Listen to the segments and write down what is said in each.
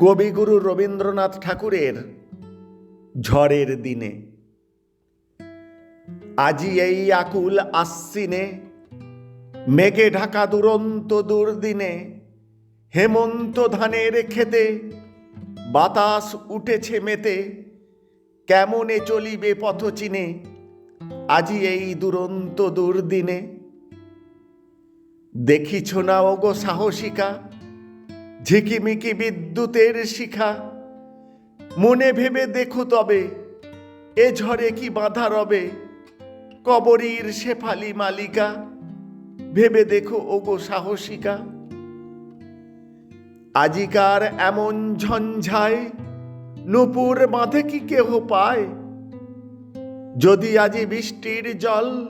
কবিগুরু রবীন্দ্রনাথ ঠাকুরের ঝড়ের দিনে। আজি এই আকুল আশ্বিনে, মেঘে ঢাকা দুরন্ত দুর্দিনে, হেমন্ত ধানের খেতে বাতাস উঠেছে মেতে, কেমনে চলিবে পথ চিনে আজি এই দুরন্ত দুর্দিনে? দেখিছ না ওগো সাহসিকা ঝিকিমিকি বিদ্যুতের শিখা। মনে ভেবে দেখো তবে, এ ঝড়ে কি বাধা রবে? কবরীর শেফালি মালিকা, ভেবে দেখো ওগো সাহসিকা। আজিকার এমন ঝঞ্ঝায়, নুপুর বাঁধে কি কেহ পায়? যদি আজি বৃষ্টির জল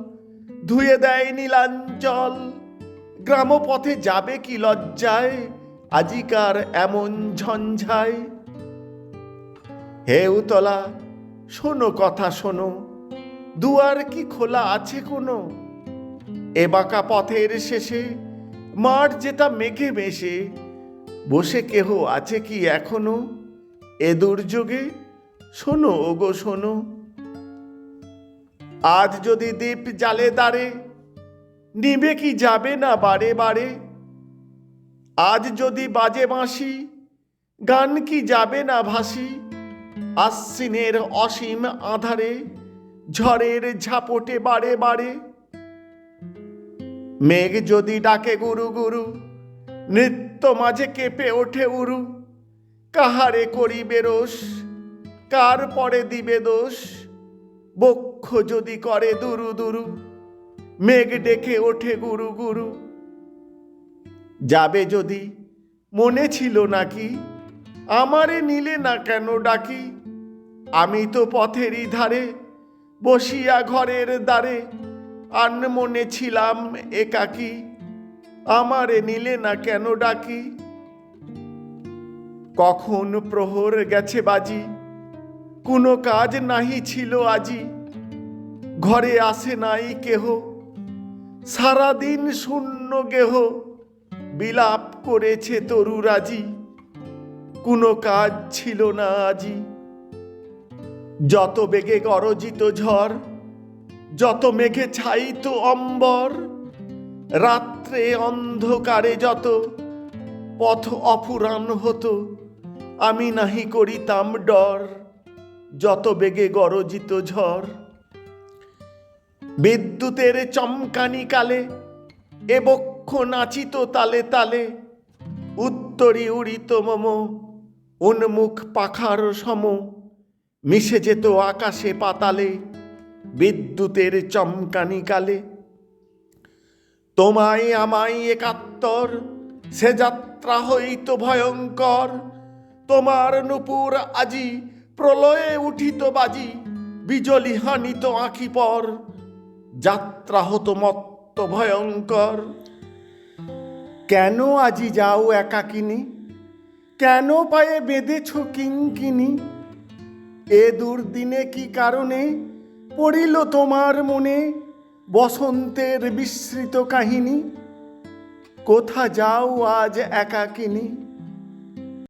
ধুয়ে দেয় নীলাঞ্চল, গ্রামপথে যাবে কি লজ্জায়? আজিকার এমন ঝঞ্ঝায়। হে উতলা শোনো কথা শোনো, দুয়ার কি খোলা আছে কোনো? এ বাঁকা পথের শেষে, মাঠ যেটা মেঘে মেশে, বসে কেহ আছে কি এখনও? এ দুর্যোগে, শোনো ওগো শোনো। আজ যদি দ্বীপ জালে দাঁড়ে নিবে কি যাবে না বারে বারে? আজ যদি বাজে বাঁশি, গান কি যাবে না ভাসি? আশ্বিনের অসীম আধারে, ঝড়ের ঝাপটে বারে বারে। মেঘ যদি ডাকে গুরু গুরু, নৃত্য মাঝে কেঁপে ওঠে উরু। কাহারে করিবে রোষ, কার পরে দিবে দোষ? বক্ষ যদি করে দুরু দুরু, মেঘ ডেকে ওঠে গুরু গুরু। যাবে যদি? মনে ছিল নাকি? আমারে নিলে না কেন ডাকি? আমি তো পথেরই ধারে, বসিয়া ঘরের দ্বারে, আনমনে ছিলাম একাকী। আমারে নিলে না কেন ডাকি? কখন প্রহর গেছে বাজি? কোনো কাজ নাহি ছিল আজি। ঘরে আসে নাই কেহ। সারাদিন শূন্য গেহ। বিলাপ করেছে তরুরাজি কোনো কাজ ছিল না আজি। যত বেগে গরজিত ঝড়, যত মেঘে ছাইত অম্বর, রাত্রে অন্ধকারে যত পথ অফুরান হতো, আমি নাহি করিতাম ডর, যত বেগে গরজিত ঝড়। বিদ্যুতের চমকানি কালে এ বক্ষ নাচিত তালে তালে, উত্তরি উড়িত মম, উন্মুখ পাখার সম, মিশে যেত আকাশে পাতালে, বিদ্যুতের চমকানি কালে তোমায় আমায় একাত্তর, সে যাত্রা হইত ভয়ঙ্কর, তোমার নুপুর আজি প্রলয়ে উঠিত বাজি, বিজলি হানিত আঁখি পর, যাত্রা হতো মত্ত ভয়ঙ্কর। কেন আজি যাও একাকিনী? কেন পায়ে বেঁধেছ কিঙ্কিনি? এ দুর্দিনে কি কারণে পড়িল তোমার মনে বসন্তের বিস্মৃত কাহিনী? কোথা যাও আজ একাকিনী?